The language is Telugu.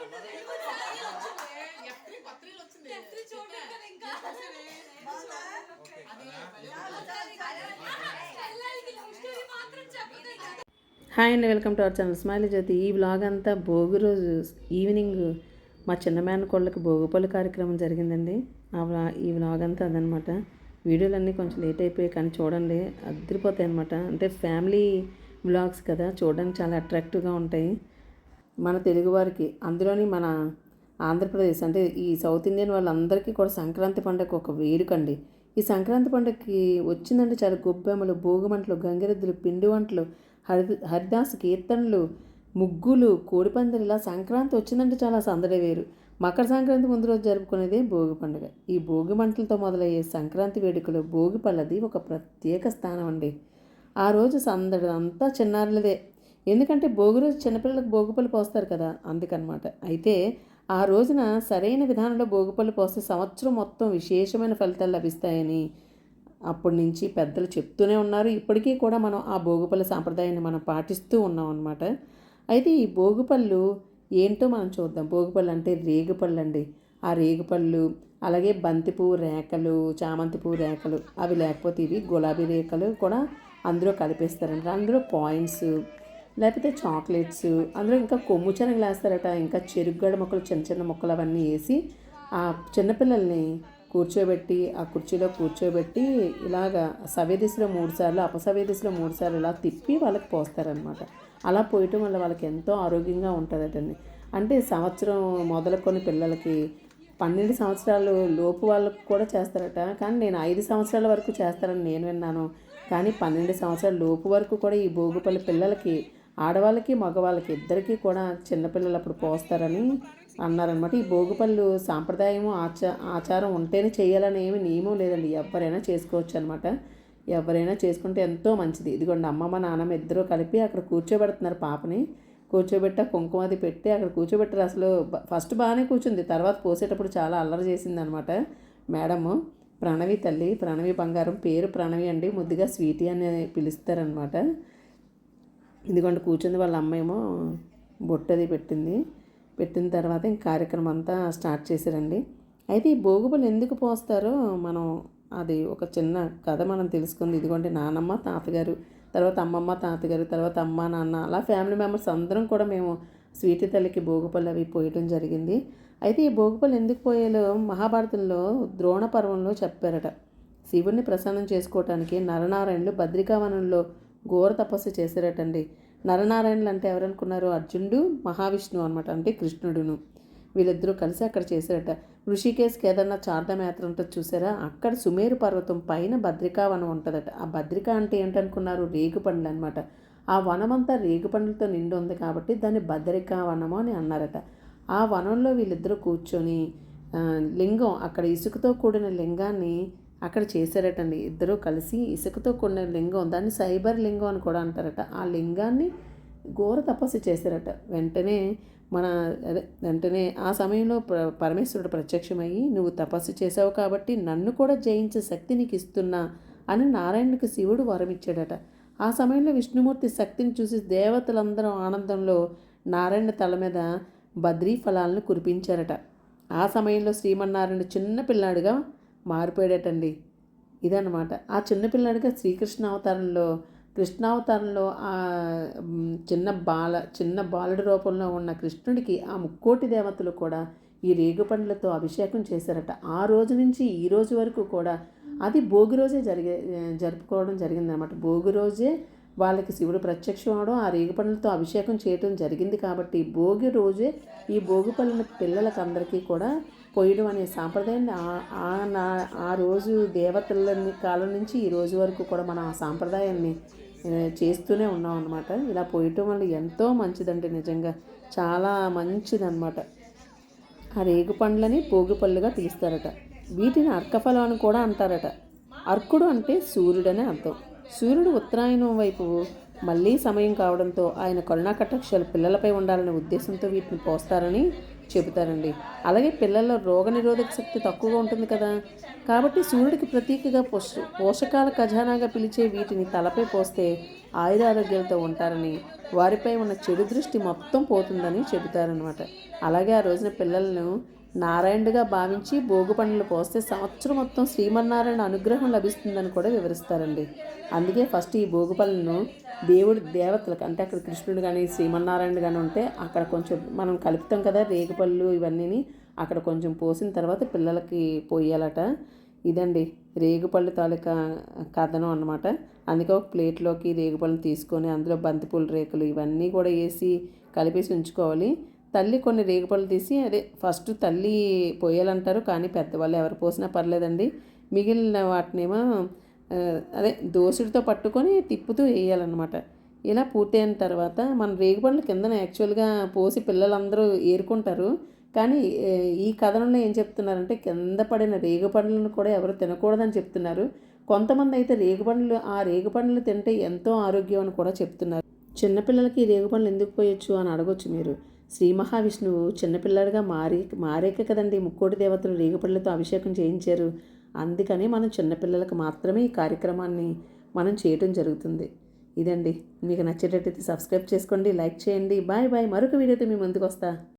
హాయ్ అండి welcome to our channel smile Jyothi. ఈ బ్లాగ్ అంతా భోగి రోజు ఈవినింగ్ మా చిన్నమాన కోళ్ళకి భోగిపల్లి కార్యక్రమం జరిగిందండి. ఆ బ్లా ఈ బ్లాగ్ అంతా అదనమాట. వీడియోలన్నీ కొంచెం లేట్ అయిపోయాయి కానీ చూడండి అదిరిపోతాయి అనమాట అంటే ఫ్యామిలీ బ్లాగ్స్ కదా చూడడానికి చాలా అట్రాక్టివ్గా ఉంటాయి. మన తెలుగువారికి అందులోని మన ఆంధ్రప్రదేశ్ అంటే ఈ సౌత్ ఇండియన్ వాళ్ళందరికీ కూడా సంక్రాంతి పండుగ ఒక వేడుకండి. ఈ సంక్రాంతి పండుగకి వచ్చిందంటే చాలా గొబ్బెమ్మలు భోగిమంటలు గంగిరెద్దులు పిండి వంటలు హరి హరిదాస్ కీర్తనలు ముగ్గులు కోడిపందెలు ఇలా సంక్రాంతి వచ్చిందంటే చాలా సందడి వేరు. మకర సంక్రాంతి ముందు రోజు జరుపుకునేదే భోగి పండుగ. ఈ భోగి మంటలతో మొదలయ్యే సంక్రాంతి వేడుకలో భోగి పళ్ళది ఒక ప్రత్యేక స్థానం అండి. ఆ రోజు సందడి అంతా చిన్నారులదే. ఎందుకంటే భోగి రోజు చిన్నపిల్లలకు భోగిపళ్ళు పోస్తారు కదా అందుకనమాట. అయితే ఆ రోజున సరైన విధానంలో భోగిపళ్ళు పోస్తే సంవత్సరం మొత్తం విశేషమైన ఫలితాలు లభిస్తాయని అప్పటి నుంచి పెద్దలు చెప్తూనే ఉన్నారు. ఇప్పటికీ కూడా మనం ఆ భోగిపళ్ళ సాంప్రదాయాన్ని మనం పాటిస్తూ ఉన్నాం అనమాట అయితే ఈ భోగిపళ్ళు ఏంటో మనం చూద్దాం. భోగిపళ్ళు అంటే రేగుపళ్ళు అండి ఆ రేగుపళ్ళు అలాగే బంతిపువ్వు రేకలు చామంతి పువ్వు రేకలు అవి లేకపోతే ఇవి గులాబీ రేకలు కూడా అందులో కలిపేస్తారంట అందులో పాయింట్స్ లేకపోతే చాక్లెట్స్ అందులో ఇంకా కొమ్ము శనగలు వేస్తారట ఇంకా చెరుగ్గడ మొక్కలు చిన్న చిన్న మొక్కలు అవన్నీ వేసి ఆ చిన్నపిల్లల్ని కూర్చోబెట్టి ఆ కుర్చీలో కూర్చోబెట్టి ఇలాగా సవ్యదిశలో మూడు సార్లు అపసవ్యదిశలో మూడు సార్లు ఇలా తిప్పి వాళ్ళకి పోస్తారనమాట అలా పోయటం వల్ల వాళ్ళకి ఎంతో ఆరోగ్యంగా ఉంటుందటండి. అంటే సంవత్సరం మొదలుకొని పిల్లలకి పన్నెండు సంవత్సరాలు లోపు వాళ్ళకు కూడా చేస్తారట. కానీ నేను ఐదు సంవత్సరాల వరకు చేస్తారని నేను విన్నాను. కానీ పన్నెండు సంవత్సరాల లోపు వరకు కూడా ఈ భోగిపల్లి పిల్లలకి ఆడవాళ్ళకి మగవాళ్ళకి ఇద్దరికీ కూడా చిన్నపిల్లలు అప్పుడు పోస్తారని అన్నారనమాట. ఈ భోగిపళ్ళు సాంప్రదాయం ఆచా ఆచారం ఉంటేనే చేయాలని ఏమి నియమం లేదండి. ఎవరైనా చేసుకోవచ్చు అనమాట ఎవరైనా చేసుకుంటే ఎంతో మంచిది. ఇదిగోండి అమ్మమ్మ నాన్నమ్మ ఇద్దరూ కలిపి అక్కడ కూర్చోబెడుతున్నారు పాపని. కూర్చోబెట్టి కుంకుమది పెట్టి అక్కడ కూర్చోబెట్టారు. అసలు ఫస్ట్ బాగానే కూర్చుంది. తర్వాత పోసేటప్పుడు చాలా అల్లరి చేసింది అనమాట మేడము. ప్రణవి తల్లి ప్రణవి బంగారం పేరు ప్రణవి అండి. ముద్దుగా స్వీటీ అని పిలుస్తారనమాట. ఇదిగోండి కూర్చుంది వాళ్ళ అమ్మాయేమో బొట్టది పెట్టింది. పెట్టిన తర్వాత ఇంక కార్యక్రమం అంతా స్టార్ట్ చేశారండి. అయితే ఈ భోగుబలు ఎందుకు పోస్తారో మనం అది ఒక చిన్న కథ మనం తెలుసుకుంది. ఇదిగోండి నానమ్మ తాతగారు తర్వాత అమ్మమ్మ తాతగారు తర్వాత అమ్మ నాన్న అలా ఫ్యామిలీ మెంబర్స్ అందరం కూడా మేము స్వీటి తల్లికి భోగిపళ్ళు అవి పోయటం జరిగింది. అయితే ఈ భోగిపళ్ళు ఎందుకు పోయాలో మహాభారతంలో ద్రోణ పర్వంలో చెప్పారట. శివుణ్ణి ప్రసన్నం చేసుకోవటానికి నరనారాయణులు బద్రికావనంలో ఘోర తపస్సు చేశారటండి. నరనారాయణులు అంటే ఎవరనుకున్నారు అర్జునుడు మహావిష్ణువు అనమాట అంటే కృష్ణుడును. వీళ్ళిద్దరూ కలిసి అక్కడ చేశారట. ఋషికేశ్ కేదార్నాథ్ చార్ధమయాత్ర ఉంటుంది చూసారా అక్కడ సుమేరు పర్వతం పైన భద్రికావనం ఉంటుందట. ఆ భద్రిక అంటే ఏంటనుకున్నారు? రేగుపండ్లు అనమాట ఆ వనమంతా రేగుపండ్లతో నిండి ఉంది కాబట్టి దాన్ని భద్రికా వనము అని అన్నారట. ఆ వనంలో వీళ్ళిద్దరూ కూర్చొని లింగం అక్కడ ఇసుకతో కూడిన లింగాన్ని అక్కడ చేశారటండి. ఇద్దరూ కలిసి ఇసుకతో కూడిన లింగం దాన్ని సైబర్ లింగం అని కూడా అంటారట. ఆ లింగాన్ని ఘోర తపస్సు చేశారట. వెంటనే మన అదే వెంటనే ఆ సమయంలో పరమేశ్వరుడు ప్రత్యక్షమయ్యి నువ్వు తపస్సు చేసావు కాబట్టి నన్ను కూడా జయించే శక్తి నీకు ఇస్తున్నా అని నారాయణుడికి శివుడు వరమిచ్చాడట. ఆ సమయంలో విష్ణుమూర్తి శక్తిని చూసి దేవతలందరూ ఆనందంలో నారాయణ తల మీద బద్రీ ఫలాలను కురిపించారట. ఆ సమయంలో శ్రీమన్నారాయణ చిన్న పిల్లాడుగా మారిపోయాడటండి. ఇదనమాట ఆ చిన్నపిల్లాడిగా శ్రీకృష్ణ అవతారంలో కృష్ణావతారంలో ఆ చిన్న బాల చిన్న బాలుడి రూపంలో ఉన్న కృష్ణుడికి ఆ ముక్కోటి దేవతలు కూడా ఈ రేగుపండ్లతో అభిషేకం చేశారట. ఆ రోజు నుంచి ఈ రోజు వరకు కూడా అది భోగి రోజే జరిగే జరుపుకోవడం జరిగిందనమాట భోగి రోజే వాళ్ళకి శివుడు ప్రత్యక్షం అవడం ఆ రేగుపండ్లతో అభిషేకం చేయడం జరిగింది కాబట్టి భోగి రోజే ఈ భోగి పళ్ళని పిల్లలకందరికీ కూడా పోయడం అనే సాంప్రదాయాన్ని ఆ రోజు దేవతల కాలం నుంచి ఈ రోజు వరకు కూడా మనం ఆ సాంప్రదాయాన్ని చేస్తూనే ఉన్నాం అనమాట ఇలా పోయటం వల్ల ఎంతో మంచిదండి నిజంగా. చాలా మంచిదన్నమాట. ఆ రేగు పండ్లని పోగి పళ్ళుగా తీస్తారట. వీటిని అర్కఫలం అని కూడా అంటారట. అర్కుడు అంటే సూర్యుడనే అర్థం. సూర్యుడు ఉత్తరాయణం వైపు మళ్ళీ సమయం కావడంతో ఆయన కరుణాకటాక్షలు పిల్లలపై ఉండాలనే ఉద్దేశంతో వీటిని పోస్తారని చెబుతారండి అలాగే పిల్లల్లో రోగనిరోధక శక్తి తక్కువగా ఉంటుంది కదా. కాబట్టి సూర్యుడికి ప్రతీకగా పోష పోషకాల ఖజానాగా పిలిచే వీటిని తలపై పోస్తే ఆయుధ ఆరోగ్యాలతో ఉంటారని వారిపై ఉన్న చెడు దృష్టి మొత్తం పోతుందని చెబుతారనమాట అలాగే ఆ రోజున పిల్లలను నారాయణుడిగా భావించి భోగి పండ్లు పోస్తే సంవత్సరం మొత్తం శ్రీమన్నారాయణ అనుగ్రహం లభిస్తుందని కూడా వివరిస్తారండి. అందుకే ఫస్ట్ ఈ భోగి పళ్ళను దేవుడి దేవతలకు అంటే అక్కడ కృష్ణుడు కానీ శ్రీమన్నారాయణుడు కానీ ఉంటే అక్కడ కొంచెం మనం కలుపుతాం కదా రేగుపళ్ళు ఇవన్నీని అక్కడ కొంచెం పోసిన తర్వాత పిల్లలకి పోయాలట. ఇదండి రేగుపళ్ళు తాలూకా కథనం అనమాట అందుకే ఒక ప్లేట్లోకి రేగుపళ్ళని తీసుకొని అందులో బంతిపూల రేకులు ఇవన్నీ కూడా వేసి కలిపేసి ఉంచుకోవాలి. తల్లి కొన్ని రేగుపళ్ళు తీసి అదే ఫస్ట్ తల్లి పోయాలంటారు కానీ పెద్దవాళ్ళు ఎవరు పోసినా పర్లేదండి. మిగిలిన వాటినేమో అదే దోసుడితో పట్టుకొని తిప్పుతూ వేయాలన్నమాట. ఇలా పూర్తయిన తర్వాత మన రేగుపళ్ళు కిందన యాక్చువల్గా పోసి పిల్లలందరూ ఏరుకుంటారు. కానీ ఈ కథనంలో ఏం చెప్తున్నారంటే కింద పడిన రేగుపండ్లను కూడా ఎవరు తినకూడదని చెప్తున్నారు. కొంతమంది అయితే రేగుపండ్లు ఆ రేగుపండ్లు తింటే ఎంతో ఆరోగ్యం అని కూడా చెప్తున్నారు. చిన్నపిల్లలకి ఈ రేగుపండ్లు ఎందుకు పోయొచ్చు అని అడగొచ్చు మీరు. శ్రీ మహావిష్ణువు చిన్నపిల్లడిగా మారి మారేక కదండి. ముక్కోటి దేవతలు రేగుపళ్ళతో అభిషేకం చేయించారు. అందుకని మనం చిన్నపిల్లలకు మాత్రమే ఈ కార్యక్రమాన్ని మనం చేయటం జరుగుతుంది. ఇదండి. మీకు నచ్చేటట్టయితే సబ్స్క్రైబ్ చేసుకోండి లైక్ చేయండి. Bye bye. మరొక వీడియోతో మీ ముందుకు వస్తా.